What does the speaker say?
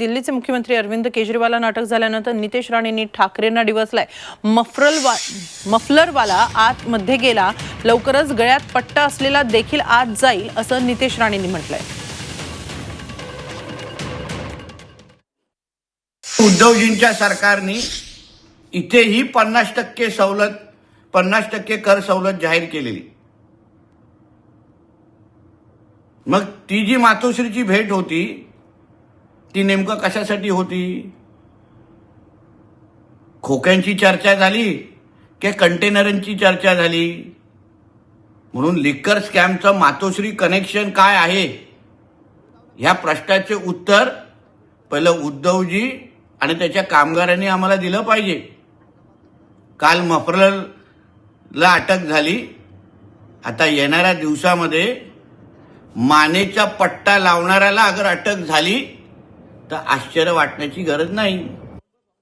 दिल्लीचे मुख्यमंत्री अरविंद केजरीवालांना अटक झाल्यानंतर नितेश राणेंनी ठाकरेंना डिवसलाय. मफरलवा मफलरवाला आतमध्ये गेला. लवकरच गळ्यात पट्टा असलेला देखील आत जाईल असं नितेश राणेंनी म्हटलंय. उद्धवजींच्या सरकारने इथेही पन्नास टक्के सवलत पन्नास टक्के कर सवलत जाहीर केलेली. मग ती जी मातोश्रीची भेट होती ती नेमकं कशासाठी होती? खोक्यांची चर्चा झाली की कंटेनरांची चर्चा झाली? म्हणून लिक्कर स्कॅमचं मातोश्री कनेक्शन काय आहे? ह्या प्रश्नाचे उत्तर पहिलं उद्धवजी आणि त्याच्या कामगारांनी आम्हाला दिलं पाहिजे. काल मफरलला अटक झाली. आता येणाऱ्या दिवसामध्ये मानेचा पट्टा लावणाऱ्याला अगर अटक झाली तर आश्चर्य वाटण्याची गरज नाही.